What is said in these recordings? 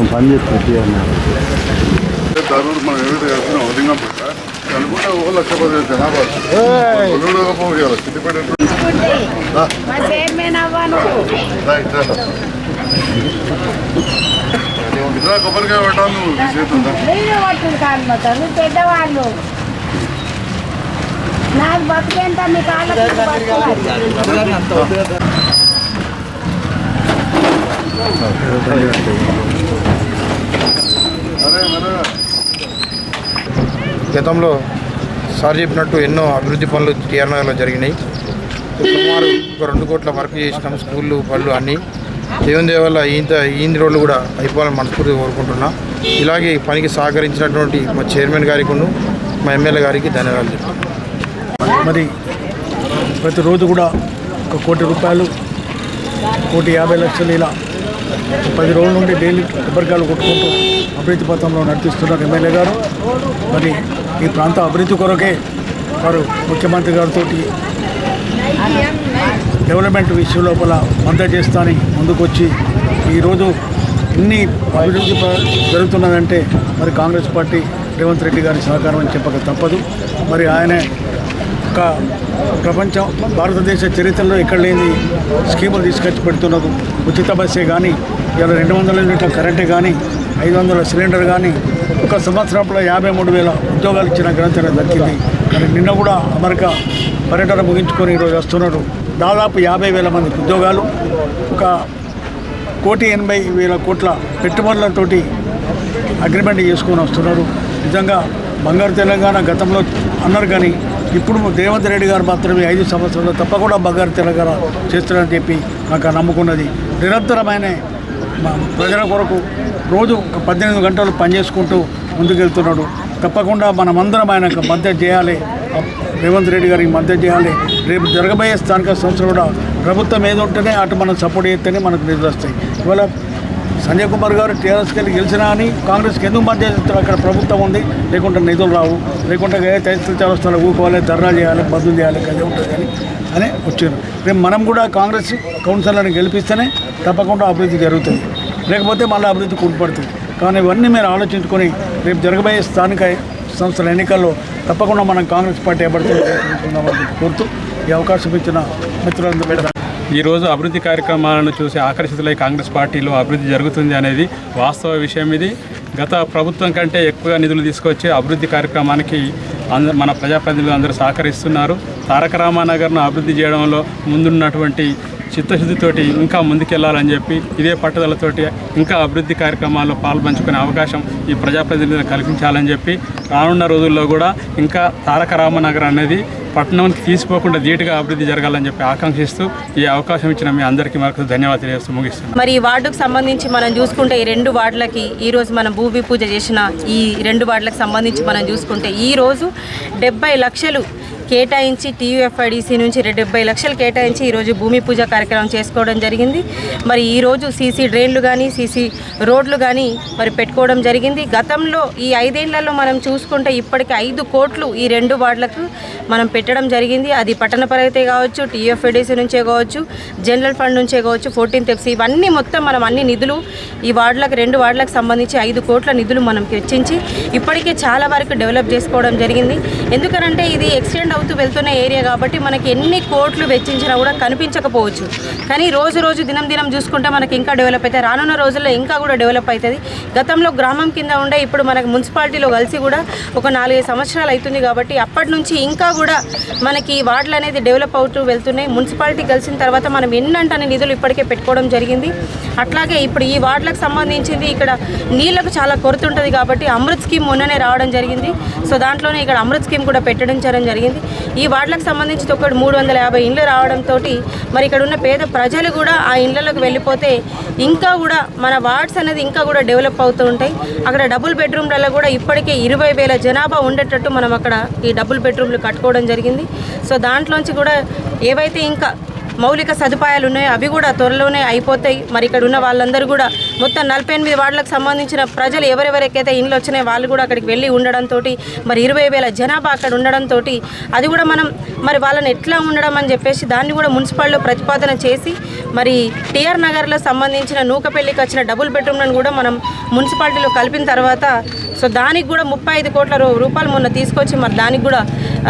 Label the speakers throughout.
Speaker 1: కొంచెం పని అన్నారు
Speaker 2: మనం ఏదైతే చేస్తున్నాం అనుకుంటే ఓ లక్ష జనాభా పోయాలి కొబ్బరికాయ పెట్టాలి నువ్వు చేతుందా
Speaker 3: కాదు మొత్తం నువ్వు పెద్దవాళ్ళు నాకు బతికేంత మీ
Speaker 2: మరే
Speaker 4: గతంలో సార్ చెప్పినట్టు ఎన్నో అభివృద్ధి పనులు టీఆర్ నగర్లో జరిగినాయి సుమారు ఒక రెండు కోట్ల వర్క్ చేసినాం స్కూళ్ళు పళ్ళు అన్నీ. దేవుని వల్ల ఇంత ఈంది రోడ్లు కూడా అయిపోవాలని మనస్ఫూర్తిగా కోరుకుంటున్నా. ఇలాగే పనికి సహకరించినటువంటి మా చైర్మన్ గారికి మా ఎమ్మెల్యే గారికి ధన్యవాదాలు
Speaker 5: మరి ప్రతిరోజు కూడా ఒక కోటి రూపాయలు కోటి యాభై లక్షలు ఇలా పది రోజుల నుండి డైలీ కొబ్బరికాయలు కొట్టుకుంటూ అభివృద్ధి పథంలో నడిపిస్తున్నారు ఎమ్మెల్యే గారు. మరి ఈ ప్రాంత అభివృద్ధి కొరకే వారు ముఖ్యమంత్రి గారితో డెవలప్మెంట్ విషయం లోపల మద్దతు చేస్తాని ముందుకొచ్చి ఈరోజు ఇన్ని అభివృద్ధి జరుగుతున్నదంటే మరి కాంగ్రెస్ పార్టీ రేవంత్ రెడ్డి గారి సహకారం అని చెప్పక తప్పదు. మరి ఆయన ఒక ప్రపంచం భారతదేశ చరిత్రలో ఎక్కడ లేని స్కీములు తీసుకొచ్చి పెడుతున్నారు ఉచిత బస్సే కానీ ఇలా రెండు వందల యూనిట్ల కరెంటే కానీ ఐదు వందల సిలిండర్ కానీ ఒక సంవత్సరంలో యాభై మూడు వేల ఉద్యోగాలు ఇచ్చిన ఘనత దక్కింది. కానీ నిన్న కూడా అమెరికా పర్యటన ముగించుకొని ఈరోజు వస్తున్నారు. దాదాపు యాభై వేల మందికి ఉద్యోగాలు ఒక కోటి ఎనభై వేల కోట్ల పెట్టుబడులతోటి అగ్రిమెంట్ చేసుకొని వస్తున్నారు. నిజంగా బంగారు తెలంగాణ గతంలో అన్నారు కానీ ఇప్పుడు రేవంత్ రెడ్డి గారు మాత్రమే ఐదు సంవత్సరాలు తప్పకుండా బంగారు తెలంగాణ చేస్తారని చెప్పి నాకు నమ్ముకున్నది నిరంతరమైన ప్రజల కొరకు రోజు ఒక పద్దెనిమిది గంటలు పనిచేసుకుంటూ ముందుకెళ్తున్నాడు. తప్పకుండా మనమందరం ఆయనకు మద్దతు చేయాలి. రేవంత్ రెడ్డి గారికి మద్దతు చేయాలి. రేపు జరగబోయే స్థానిక సంస్థలు కూడా ప్రభుత్వం ఏది ఉంటేనే అటు మనం సపోర్ట్ చేస్తేనే మనకు నిధులు వస్తాయి. ఇవాళ సంజయ్ కుమార్ గారు టీఆర్ఎస్కి వెళ్ళి గెలిచినా అని కాంగ్రెస్కి ఎందుకు మధ్య అక్కడ ప్రభుత్వం ఉంది. లేకుంటే నిధులు రావు. లేకుంటే తదితర చేస్తారు చౌరస్తాలో ఊకోవాలి ధర్నా చేయాలి బదులు చేయాలి అదే ఉంటుంది అని అని వచ్చారు. రేపు మనం కూడా కాంగ్రెస్ కౌన్సిలర్ని గెలిపిస్తేనే తప్పకుండా అభివృద్ధి జరుగుతుంది. లేకపోతే మళ్ళీ అభివృద్ధి కుంటుపడుతుంది. కానీ ఇవన్నీ మీరు ఆలోచించుకొని రేపు జరగబోయే స్థానిక సంస్థల ఎన్నికల్లో తప్పకుండా మనం కాంగ్రెస్ పార్టీ ఏర్పడుతుందని కోరుతూ ఈ అవకాశం ఇచ్చిన మిత్రులందరూ
Speaker 6: ఈరోజు అభివృద్ధి కార్యక్రమాలను చూసి ఆకర్షితులై కాంగ్రెస్ పార్టీలో అభివృద్ధి జరుగుతుంది అనేది వాస్తవ విషయం ఇది. గత ప్రభుత్వం కంటే ఎక్కువగా నిధులు తీసుకొచ్చి అభివృద్ధి కార్యక్రమానికి అంద మన ప్రజాప్రతినిధులు అందరూ సహకరిస్తున్నారు. తారక రామానగర్ను అభివృద్ధి చేయడంలో ముందున్నటువంటి చిత్తశుద్ధితోటి ఇంకా ముందుకెళ్ళాలని చెప్పి ఇదే పట్టుదలతోటి ఇంకా అభివృద్ధి కార్యక్రమాల్లో పాల్పంచుకునే అవకాశం ఈ ప్రజాప్రతినిధులకు కల్పించాలని చెప్పి రానున్న రోజుల్లో కూడా ఇంకా తారక రామనగర్ అనేది పట్టణంకి తీసిపోకుండా ధీటుగా అభివృద్ధి జరగాలని చెప్పి ఆకాంక్షిస్తూ ఈ అవకాశం ఇచ్చిన మీ అందరికీ మరొక ధన్యవాదాలు తెలియజేస్తూ ముగిస్తున్నాను.
Speaker 7: మరి ఈ వార్డుకు సంబంధించి మనం చూసుకుంటే ఈ రెండు వార్డులకి ఈరోజు మనం భూమి పూజ చేసిన ఈ రెండు వార్డులకు సంబంధించి మనం చూసుకుంటే ఈరోజు డెబ్బై లక్షలు కేటాయించి టీయూఎఫ్ఐడిసి నుంచి డెబ్బై లక్షలు కేటాయించి ఈరోజు భూమి పూజ కార్యక్రమం చేసుకోవడం జరిగింది. మరి ఈరోజు సీసీ డ్రైన్లు కానీ సీసీ రోడ్లు కానీ మరి పెట్టుకోవడం జరిగింది. గతంలో ఈ ఐదేళ్ళలో మనం చూసుకుంటే ఇప్పటికి ఐదు కోట్లు ఈ రెండు వార్డులకు మనం పెట్టడం జరిగింది. అది పట్టణ ప్రగతి కావచ్చు టీఎఫ్ఐడిసి నుంచే కావచ్చు జనరల్ ఫండ్ నుంచే కావచ్చు ఫోర్టీన్త్ ఎఫ్సీ ఇవన్నీ మొత్తం మనం అన్ని నిధులు ఈ వార్డులకు రెండు వార్డులకు సంబంధించి ఐదు కోట్ల నిధులు మనం వెచ్చించి ఇప్పటికే చాలా వరకు డెవలప్ చేసుకోవడం జరిగింది. ఎందుకనంటే ఇది ఎక్స్టెండ్ అవుతూ వెళ్తున్న ఏరియా కాబట్టి మనకి ఎన్ని కోట్లు వెచ్చించినా కూడా కనిపించకపోవచ్చు. కానీ రోజు రోజు దినం దినం చూసుకుంటే మనకి ఇంకా డెవలప్ అవుతుంది రానున్న రోజుల్లో ఇంకా కూడా డెవలప్ అవుతుంది. గతంలో గ్రామం కింద ఉండే ఇప్పుడు మనకు మున్సిపాలిటీలో కలిసి కూడా ఒక నాలుగైదు సంవత్సరాలు అవుతుంది కాబట్టి అప్పటి నుంచి ఇంకా కూడా మనకి వార్డులు అనేది డెవలప్ అవుతూ వెళ్తున్నాయి. మున్సిపాలిటీ కలిసిన తర్వాత మనం ఎన్నంటే నిధులు ఇప్పటికే పెట్టుకోవడం జరిగింది. అట్లాగే ఇప్పుడు ఈ వార్డులకు సంబంధించింది ఇక్కడ నీళ్ళకు చాలా కొరత ఉంటుంది కాబట్టి అమృత్ స్కీమ్ మొన్ననే రావడం జరిగింది. సో దాంట్లోనే ఇక్కడ అమృత్ స్కీమ్ కూడా పెట్టడం జరిగింది. ఈ వార్డులకు సంబంధించి ఒకటి మూడు వందల యాభై ఇండ్లు రావడంతో మరి ఇక్కడ ఉన్న పేద ప్రజలు కూడా ఆ ఇండ్లలోకి వెళ్ళిపోతే ఇంకా కూడా మన వార్డ్స్ అనేది ఇంకా కూడా డెవలప్ అవుతూ ఉంటాయి. అక్కడ డబుల్ బెడ్రూమ్లలో కూడా ఇప్పటికే ఇరవై వేల జనాభా ఉండేటట్టు మనం అక్కడ ఈ డబుల్ బెడ్రూమ్లు కట్టుకోవడం జరిగింది. సో దాంట్లోంచి కూడా ఏవైతే ఇంకా మౌలిక సదుపాయాలు ఉన్నాయో అవి కూడా త్వరలోనే అయిపోతాయి. మరి ఇక్కడ ఉన్న వాళ్ళందరూ కూడా మొత్తం నలభై ఎనిమిది వార్డులకు సంబంధించిన ప్రజలు ఎవరెవరికైతే ఇండ్లు వచ్చినాయి వాళ్ళు కూడా అక్కడికి వెళ్ళి ఉండడంతో మరి ఇరవై వేల జనాభా అక్కడ ఉండడంతో అది కూడా మనం మరి వాళ్ళని ఎట్లా ఉండడం అని చెప్పేసి దాన్ని కూడా మున్సిపాలిటీలో ప్రతిపాదన చేసి మరి టిఆర్ నగర్లో సంబంధించిన నూకపల్లికి వచ్చిన డబుల్ బెడ్రూమ్లను కూడా మనం మున్సిపాలిటీలో కలిపిన తర్వాత సో దానికి కూడా ముప్పై ఐదు కోట్ల రూ- రూపాయలు మొన్న తీసుకొచ్చి మరి దానికి కూడా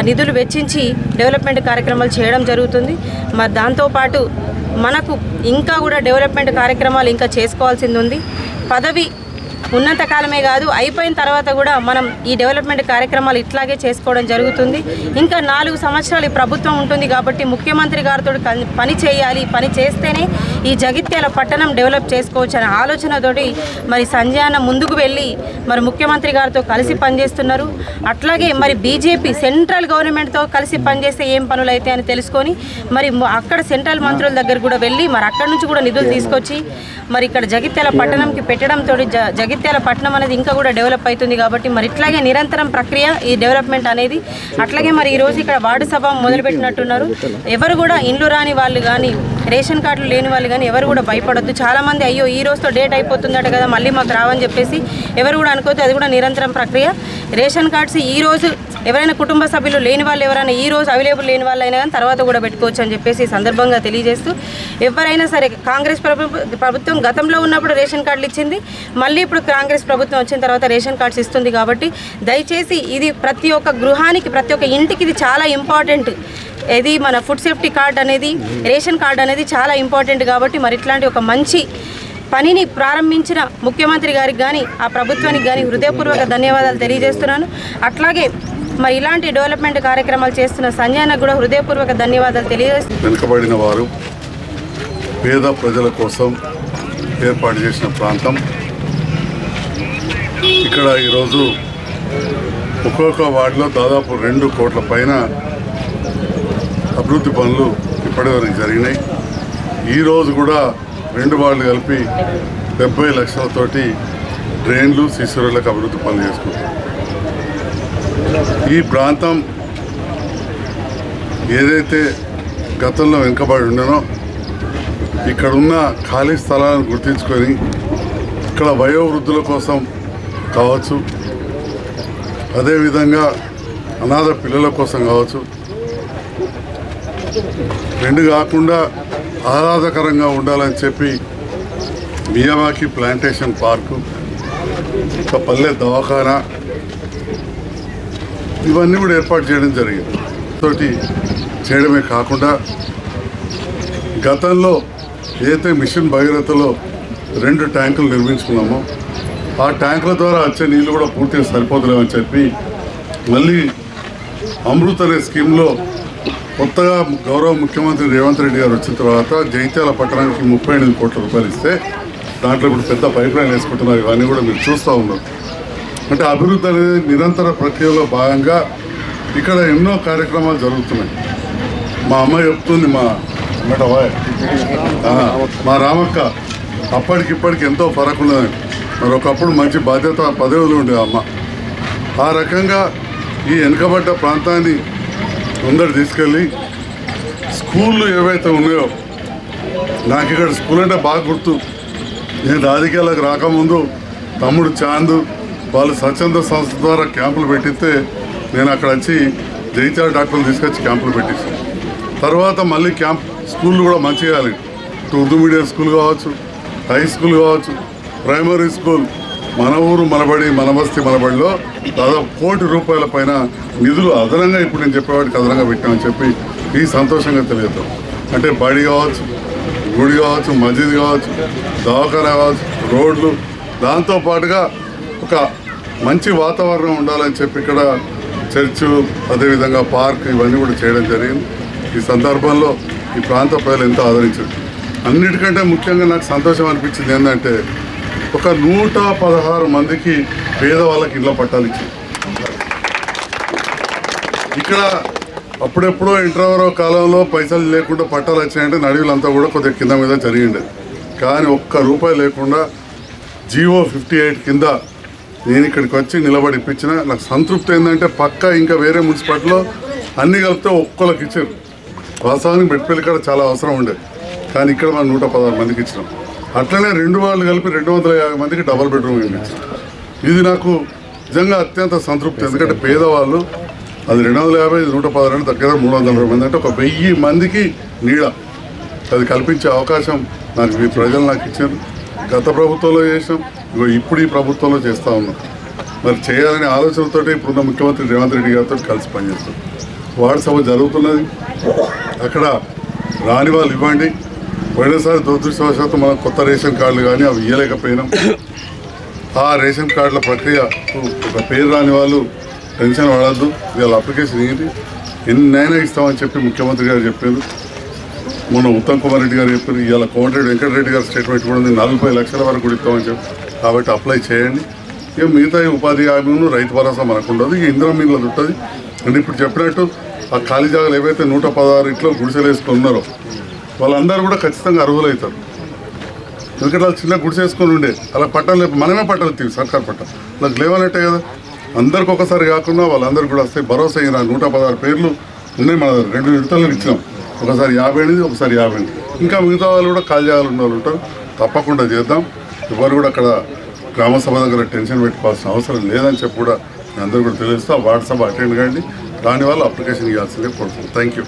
Speaker 7: నిధులు వెచ్చించి డెవలప్మెంట్ కార్యక్రమాలు చేయడం జరుగుతుంది. మరి దాంతోపాటు మనకు ఇంకా కూడా డెవలప్మెంట్ కార్యక్రమాలు ఇంకా చేసుకోవాల్సింది ఉంది. పదవి ఉన్నంత కాలమే కాదు అయిపోయిన తర్వాత కూడా మనం ఈ డెవలప్మెంట్ కార్యక్రమాలు ఇట్లాగే చేసుకోవడం జరుగుతుంది. ఇంకా నాలుగు సంవత్సరాలు ఈ ప్రభుత్వం ఉంటుంది కాబట్టి ముఖ్యమంత్రి గారితో పని చేయాలి పని చేస్తేనే ఈ జగిత్యాల పట్టణం డెవలప్ చేసుకోవచ్చు అనే ఆలోచనతోటి మరి సంజయన ముందుకు వెళ్ళి మరి ముఖ్యమంత్రి గారితో కలిసి పనిచేస్తున్నారు. అట్లాగే మరి బీజేపీ సెంట్రల్ గవర్నమెంట్తో కలిసి పనిచేస్తే ఏం పనులు అయితే అని తెలుసుకొని మరి అక్కడ సెంట్రల్ మంత్రుల దగ్గర కూడా వెళ్ళి మరి అక్కడ నుంచి కూడా నిధులు తీసుకొచ్చి మరి ఇక్కడ జగిత్యాల పట్టణంకి పెట్టడంతో జ జగిత్యాల పట్టణం అనేది ఇంకా కూడా డెవలప్ అవుతుంది కాబట్టి మరి ఇట్లాగే నిరంతరం ప్రక్రియ ఈ డెవలప్మెంట్ అనేది అట్లాగే మరి ఈరోజు ఇక్కడ వార్డు సభ మొదలుపెట్టినట్టున్నారు. ఎవరు కూడా ఇండ్లు రాని వాళ్ళు కానీ రేషన్ కార్డులు లేని వాళ్ళు కానీ ఎవరు కూడా భయపడొద్దు. చాలామంది అయ్యో ఈ రోజుతో డేట్ అయిపోతుందట కదా మళ్ళీ మాకు రావని చెప్పేసి ఎవరు కూడా అనుకోవద్దు. అది కూడా నిరంతరం ప్రక్రియ. రేషన్ కార్డ్స్ ఈ రోజు ఎవరైనా కుటుంబ సభ్యులు లేని వాళ్ళు ఎవరైనా ఈ రోజు అవైలబుల్ లేని వాళ్ళు అయినా కానీ తర్వాత కూడా పెట్టుకోవచ్చు అని చెప్పేసి ఈ సందర్భంగా తెలియజేస్తూ ఎవరైనా సరే కాంగ్రెస్ ప్రభుత్వం గతంలో ఉన్నప్పుడు రేషన్ కార్డులు ఇచ్చింది మళ్ళీ ఇప్పుడు కాంగ్రెస్ ప్రభుత్వం వచ్చిన తర్వాత రేషన్ కార్డ్స్ ఇస్తుంది కాబట్టి దయచేసి ఇది ప్రతి ఒక్క గృహానికి ప్రతి ఒక్క ఇంటికి ఇది చాలా ఇంపార్టెంట్ ఇది మన ఫుడ్ సేఫ్టీ కార్డ్ అనేది రేషన్ కార్డ్ అనేది చాలా ఇంపార్టెంట్ కాబట్టి మరి ఇట్లాంటి ఒక మంచి పనిని ప్రారంభించిన ముఖ్యమంత్రి గారికి కానీ ఆ ప్రభుత్వానికి కానీ హృదయపూర్వక ధన్యవాదాలు తెలియజేస్తున్నాను. అట్లాగే మరి ఇలాంటి డెవలప్మెంట్ కార్యక్రమాలు చేస్తున్న సంజయనకు కూడా హృదయపూర్వక ధన్యవాదాలు తెలియజేస్తున్నాను
Speaker 2: వెనుకబడిన వారు పేద ప్రజల కోసం ఏర్పాటు చేసిన ప్రాంతం. ఇక్కడ ఈరోజు ఒక్కొక్క వార్డులో దాదాపు రెండు కోట్ల పైన అభివృద్ధి పనులు ఇప్పటివరకు జరిగినాయి. ఈరోజు కూడా రెండు వార్డులు కలిపి డెబ్బై లక్షలతోటి డ్రైన్లు శిశురులకు అభివృద్ధి పనులు చేసుకుంటాం ఈ ప్రాంతం ఏదైతే గతంలో వెనుకబడి ఉండనో ఇక్కడ ఉన్న ఖాళీ స్థలాలను గుర్తించుకొని ఇక్కడ వయోవృద్ధుల కోసం కావచ్చు అదేవిధంగా అనాథ పిల్లల కోసం కావచ్చు. రెండు కాకుండా ఆహ్లాదకరంగా ఉండాలని చెప్పి మియావాకి ప్లాంటేషన్ పార్కు ఒక పల్లె దవాఖానా ఇవన్నీ కూడా ఏర్పాటు చేయడం జరిగింది. తోటి చేయడమే కాకుండా గతంలో ఏదైతే మిషన్ భగీరథలో రెండు ట్యాంకులు నిర్మించుకున్నామో ఆ ట్యాంకుల ద్వారా వచ్చే నీళ్ళు కూడా పూర్తిగా సరిపోతలేమని చెప్పి మళ్ళీ అమృత్ అనే స్కీమ్లో కొత్తగా గౌరవ ముఖ్యమంత్రి రేవంత్ రెడ్డి గారు వచ్చిన తర్వాత జైత్యాల పట్టణానికి ముప్పై ఎనిమిది కోట్ల రూపాయలు ఇస్తే దాంట్లో ఇప్పుడు పెద్ద పైప్ లైన్ వేసుకుంటున్నారు. ఇవన్నీ కూడా మీరు చూస్తూ ఉన్నారు. అంటే అభివృద్ధి అనేది నిరంతర ప్రక్రియలో భాగంగా ఇక్కడ ఎన్నో కార్యక్రమాలు జరుగుతున్నాయి. మా అమ్మ చెప్తుంది మా మేటవా మా రామక్క అప్పటికిప్పటికి ఎంతో ఫరక్ ఉన్నదండి మరి ఒకప్పుడు మంచి బాధ్యత పదవులు ఉండే అమ్మ. ఆ రకంగా ఈ వెనుకబడ్డ ప్రాంతాన్ని ముందరు తీసుకెళ్ళి స్కూళ్ళు ఏవైతే ఉన్నాయో నాకు ఇక్కడ స్కూల్ అంటే బాగా గుర్తు. నేను రాజకీయాలకు రాకముందు తమ్ముడు చాందు వాళ్ళు స్వచ్ఛంద సంస్థ ద్వారా క్యాంపులు పెట్టిస్తే నేను అక్కడ వచ్చి జైత్యాల డాక్టర్లు తీసుకొచ్చి క్యాంపులు పెట్టిస్తాను. తర్వాత మళ్ళీ క్యాంప్ స్కూళ్ళు కూడా మంచిగా చేయాలి. ఉర్దూ మీడియం స్కూల్ కావచ్చు హై స్కూల్ కావచ్చు ప్రైమరీ స్కూల్ మన ఊరు మనబడి మన బస్తీ మనబడిలో దాదాపు కోటి రూపాయల పైన నిధులు అదనంగా ఇప్పుడు నేను చెప్పేవాడికి అదనంగా పెట్టామని చెప్పి ఈ సంతోషంగా తెలియదాం అంటే బడి కావచ్చు గుడి కావచ్చు మసీద్ కావచ్చు దవాఖానా కావచ్చు రోడ్లు దాంతో పాటుగా ఒక మంచి వాతావరణం ఉండాలని చెప్పి ఇక్కడ చర్చు అదేవిధంగా పార్క్ ఇవన్నీ కూడా చేయడం జరిగింది. ఈ సందర్భంలో ఈ ప్రాంత ప్రజలు ఎంతో ఆదరించారు. అన్నిటికంటే ముఖ్యంగా నాకు సంతోషం అనిపించింది ఏంటంటే ఒక నూట పదహారు మందికి పేదవాళ్ళకి ఇళ్ళ పట్టాలు ఇచ్చింది ఇక్కడ అప్పుడెప్పుడో ఇంటర్వరో కాలంలో పైసలు లేకుండా పట్టాలు వచ్చాయంటే నడివులంతా కూడా కొద్దిగా కింద మీద జరిగిండేది. కానీ ఒక్క రూపాయి లేకుండా జీవో ఫిఫ్టీ ఎయిట్ కింద నేను ఇక్కడికి వచ్చి నిలబడి ఇప్పించిన నాకు సంతృప్తి ఏంటంటే పక్క ఇంకా వేరే మున్సిపాలిటీలో అన్ని కలిపితే ఒక్కళ్ళకి ఇచ్చారు. వాస్తవానికి మెట్పల్లి కాడ చాలా అవసరం ఉండేది కానీ ఇక్కడ మనం నూట పదహారు మందికి ఇచ్చినాం. అట్లనే రెండు వాళ్ళు కలిపి రెండు వందల యాభై మందికి డబల్ బెడ్రూమ్ ఇల్లు ఇది నాకు నిజంగా అత్యంత సంతృప్తి. ఎందుకంటే పేదవాళ్ళు అది రెండు వందల యాభై నూట పదహారు దగ్గర మూడు వందల మంది. అంటే ఒక వెయ్యి మందికి నీడ. అది కల్పించే అవకాశం నాకు మీ ప్రజలు నాకు ఇచ్చారు. గత ప్రభుత్వంలో చేసాం ఇగో ఇప్పుడు ఈ ప్రభుత్వంలో చేస్తూ ఉన్నాం. మరి చేయాలనే ఆలోచనతో ఇప్పుడున్న ముఖ్యమంత్రి రేవంత్ రెడ్డి గారితో కలిసి పనిచేస్తాం. వార్డు సభ జరుగుతున్నది. అక్కడ రాని వాళ్ళు ఇవ్వండి. పోయినసారి దురదృష్టవశాత్తు మనం కొత్త రేషన్ కార్డులు కానీ అవి ఇవ్వలేకపోయినాం ఆ రేషన్ కార్డుల ప్రక్రియ ఒక పేరు రాని వాళ్ళు టెన్షన్ పడద్దు. వీళ్ళ అప్లికేషన్ ఏంటి? ఎన్నైనా ఇస్తామని చెప్పి ముఖ్యమంత్రి గారు చెప్పారు. మొన్న ఉత్తమ్ కుమార్ రెడ్డి గారు చెప్పారు. ఇవాళ కోమటిరెడ్డి వెంకటరెడ్డి గారు స్టేట్మెంట్ కూడా ఉంది. నలభై లక్షల వరకు కూడా ఇస్తామని చెప్పి కాబట్టి అప్లై చేయండి. ఇక మిగతా ఉపాధి హామీను రైతు భరోసా మనకు ఉండదు ఇక ఇంద్రం మీద ఉంటుంది. అంటే ఇప్పుడు చెప్పినట్టు ఆ ఖాళీ జాగాలు ఏవైతే నూట పదహారు ఇంట్లో గుడిసెలు వేసుకుని ఉన్నారో వాళ్ళందరూ కూడా ఖచ్చితంగా అర్హులవుతారు. ఎందుకంటే వాళ్ళు చిన్న గుడిసె వేసుకొని ఉండే అలా పట్టాలు లేపు మనమే పట్టాలు తీవి సర్కార్ పట్టాలు. వాళ్ళకి లేవనట్టే కదా. అందరికి ఒకసారి కాకుండా వాళ్ళందరికీ కూడా వస్తాయి భరోసా అయిన నూట పదహారు పేర్లు ఉన్నాయి మన దగ్గర. రెండు విడతలు ఇచ్చినాం. ఒకసారి యాభై ఎనిమిది ఒకసారి యాభై ఎనిమిది. ఇంకా మిగతా వాళ్ళు కూడా ఖాళీ జాగాలు ఉన్న వాళ్ళు ఉంటారు. తప్పకుండా చేద్దాం. ఎవరు కూడా అక్కడ గ్రామ సభ దగ్గర టెన్షన్ పెట్టుకోవాల్సిన అవసరం లేదని చెప్పి కూడా అందరూ కూడా తెలుస్తూ వాట్సాప్ అటెండ్ కండి. దానివల్ల అప్లికేషన్ ఇవ్వాల్సిందే కోరుతున్నాను థ్యాంక్ యూ